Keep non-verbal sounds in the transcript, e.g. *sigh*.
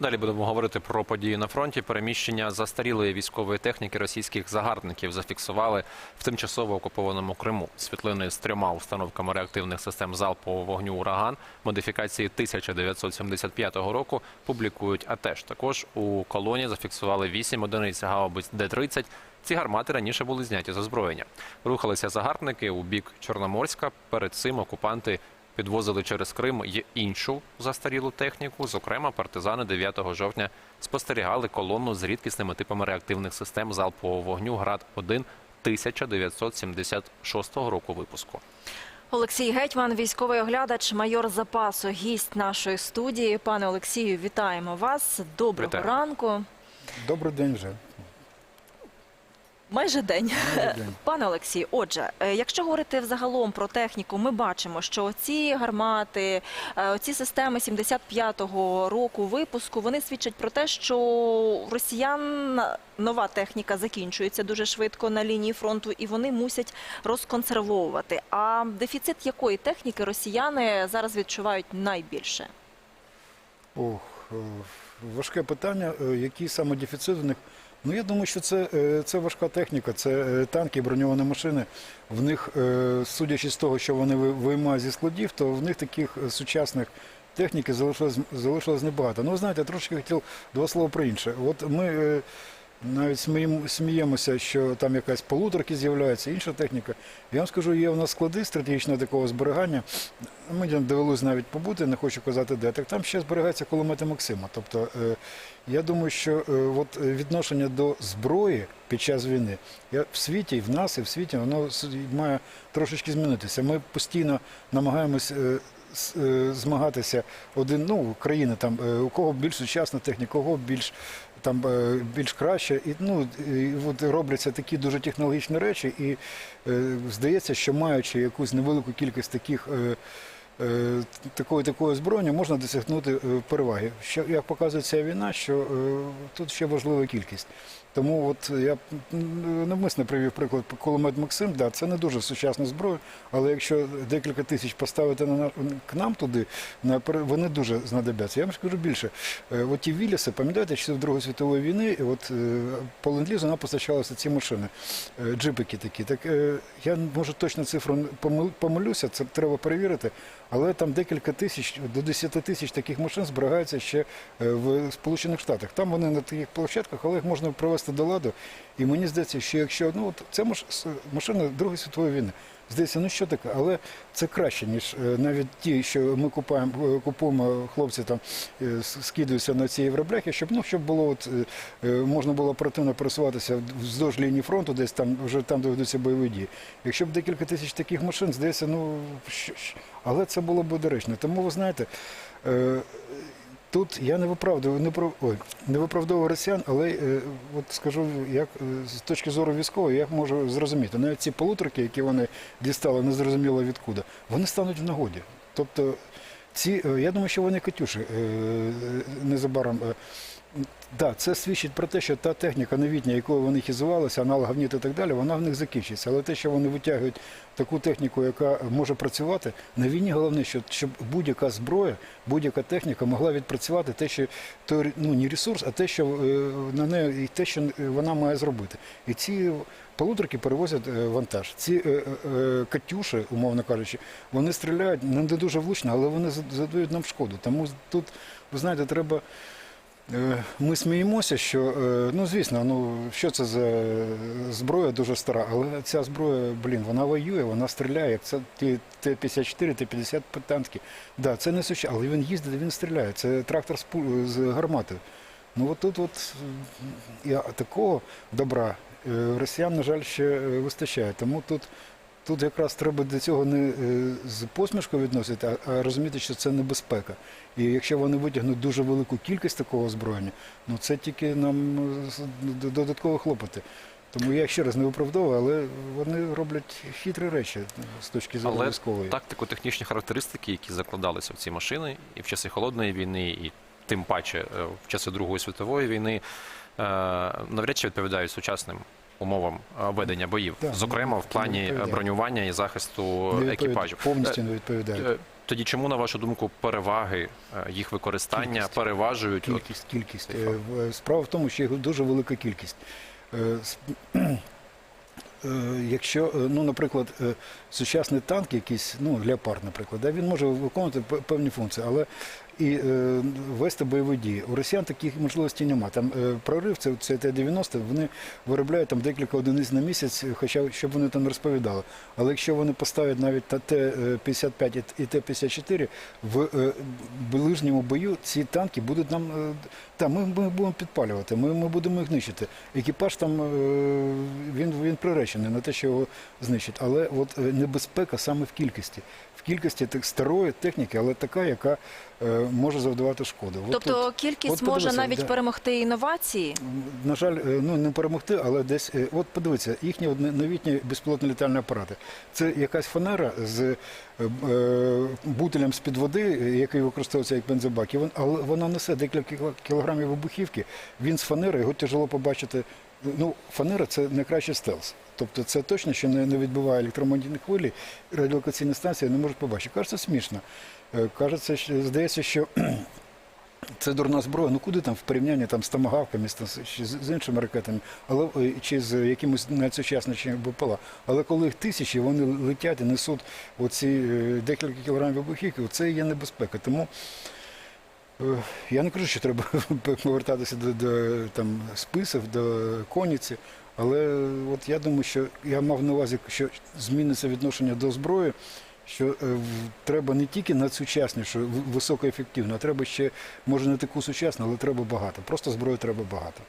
Далі будемо говорити про події на фронті. Переміщення застарілої військової техніки російських загарбників зафіксували в тимчасово окупованому Криму. Світлини з трьома установками реактивних систем залпового вогню «Ураган» модифікації 1975 року публікують АТЕШ. Також у колоні зафіксували 8 одиниць гаубиць Д-30. Ці гармати раніше були зняті з озброєння. Рухалися загарбники у бік Чорноморська. Перед цим окупанти підвозили через Крим й іншу застарілу техніку. Зокрема, партизани 9 жовтня спостерігали колону з рідкісними типами реактивних систем залпового вогню ГРАД-1 1976 року випуску. Олексій Гетьман, військовий оглядач, майор запасу, гість нашої студії. Пане Олексію, вітаємо вас. Доброго Вітаю. ранку. Добрий день вже. Майже день. *laughs* Пане Олексію, отже, е, якщо говорити взагалом про техніку, ми бачимо, що ці гармати, е, ці системи 75-го року випуску, вони свідчать про те, що росіян нова техніка закінчується дуже швидко на лінії фронту, і вони мусять розконсервовувати. А дефіцит якої техніки росіяни зараз відчувають найбільше? Ох, е, важке питання. які Який саме дефіцит у них? Ну, я думаю, що це, е, це важка техніка, це е, танки, броньовані машини. В них, е, судячи з того, що вони виймають зі складів, то в них таких е, сучасних техніки залишилось, залишилось небагато. Ну, ви знаєте, я трошки хотів два слова про інше. От ми е, навіть сміємося, що там якась полуторки з'являється, інша техніка. Я вам скажу, є у нас склади стратегічного такого зберігання. Мені довелось навіть побути, не хочу казати де. Так там ще зберігаються кулемети Максима. Тобто, е, я думаю, що е, от відношення до зброї під час війни я, в світі, і в нас, і в світі, воно має трошечки змінитися. Ми постійно намагаємось. е, Змагатися один, ну країни там у кого більш сучасна техніка, у кого більш там е, більш краще, і ну і от робляться такі дуже технологічні речі, і е, здається, що маючи якусь невелику кількість таких. Е, е, Такої такої зброї можна досягнути е, переваги. Що як показує ця війна, що е, тут ще важлива кількість. Тому от я навмисно привів приклад кулемет Максим. Да, це не дуже сучасна зброя, але якщо декілька тисяч поставити на к нам туди, на вони дуже знадобляться. Я вам скажу більше. Е, От ті Віліси, пам'ятаєте, що в Другої світової війни, от е, по ленд-лізу нам постачалися ці машини, е, джипики такі. Так я може точно цифру помилюся, це треба перевірити. Але там декілька тисяч до 10 тисяч таких машин зберігаються ще в Сполучених Штатах. Там вони на таких площадках, але їх можна привести до ладу. І мені здається, що якщо ну от це машина Другої світової війни. Здається, ну що таке, але це краще, ніж е, навіть ті, що ми купуємо, е, купуємо хлопці там е, с- скидаються на ці євробляхи, щоб ну щоб було от можна було оперативно пересуватися вздовж лінії фронту, десь там вже там доведуться бойові дії. Якщо б декілька тисяч таких машин, здається, ну але це було б доречно. Тому ви знаєте. Тут я не виправдовую, не про ой, не виправдовую росіян, але е, от скажу, як е, з точки зору військової, я можу зрозуміти. Навіть ці полуторки, які вони дістали, незрозуміло відкуди, вони стануть в нагоді. Тобто, ці, е, я думаю, що вони Катюші е, е, незабаром. е, Да, це свідчить про те, що та техніка новітня, якою вони хізувалися, аналогавніт і так далі, вона в них закінчиться. Але те, що вони витягують таку техніку, яка може працювати, на війні головне, що, щоб будь-яка зброя, будь-яка техніка могла відпрацювати те, що той, ну, не ресурс, а те, що е, на неї і те, що вона має зробити. І ці полуторки перевозять е, вантаж. Ці е, е, катюші, умовно кажучи, вони стріляють не дуже влучно, але вони зад- задають нам шкоду. Тому тут, ви знаєте, треба. Е, Ми сміємося, що ну звісно, ну що це за зброя дуже стара, але ця зброя, блін, вона воює, вона стріляє. Це Т-54, Т-50 танки. Да, це не сучасне, але він їздить, він стріляє. Це трактор з, з гарматою. Ну от тут, от е, я, такого добра е, росіян, на жаль, ще е, вистачає. Тому тут. Тут якраз треба до цього не е, з посмішкою відносити, а, розуміти, що це небезпека. І якщо вони витягнуть дуже велику кількість такого озброєння, ну це тільки нам е, з- д- додаткові хлопоти. Тому я ще раз не виправдовую, але вони роблять хитрі речі з точки зору Але військової. тактико-технічні характеристики, які закладалися в ці машини, і в часи холодної війни, і тим паче е, в часи Другої світової війни, навряд чи відповідають сучасним умовам е, ведення боїв, Так, зокрема в плані е, бронювання і захисту Не відповідає- екіпажу. повністю не відповідають. Е, Тоді чому, на вашу думку, переваги е, їх використання Кількість. переважують? От, Кількість, кількість. Е, Справа в тому, що їх дуже велика кількість. Е, *clears throat* е, Якщо, е, ну, наприклад, е, сучасний танк, якийсь, ну, леопард, наприклад, да, він може виконувати певні функції, але і е, вести бойові дії. У росіян таких можливостей немає. Там е, прорив, це, це Т-90, вони виробляють там декілька одиниць на місяць, хоча щоб вони там розповідали. Але якщо вони поставлять навіть та Т-55 і Т-54, в е, ближньому бою ці танки будуть нам та ми, ми будемо підпалювати, ми, ми будемо їх нищити. Екіпаж там він, він приречений на те, що його знищить. Але от небезпека саме в кількості. В кількості так, старої техніки, але така, яка може завдавати шкоду. Тобто тут, кількість от може навіть да. перемогти інновації. на жаль, е, ну не перемогти, але десь е, от подивіться, їхні от новітні безпілотні літальні апарати. Це якась фанера з е, бутилем з під води, який використовується як бензобак, і вон, але вона несе декілька кілограмів вибухівки. Він з фанери, його тяжело побачити. Ну, фанера це найкращий стелс. Тобто це точно, що не, відбиває електромагнітні хвилі, радіолокаційні станції не можуть побачити. Кажеться смішно. Е, Кажеться, що- здається, що *clears throat* це дурна зброя. Ну куди там в порівнянні там з томагавками, чи з, іншими ракетами, але е, чи з якимось найсучаснішими БПЛА. Але коли їх тисячі, вони летять і несуть оці е, декілька кілограмів вибухівки, це є небезпека. Тому я не кажу, що треба *laughs* повертатися до, до там, списів, до коніці. Але от я думаю, що я мав на увазі, що зміниться відношення до зброї, що е, треба не тільки надсучаснішу, в- високоефективну, а треба ще, може не таку сучасну, але треба багато. Просто зброї треба багато.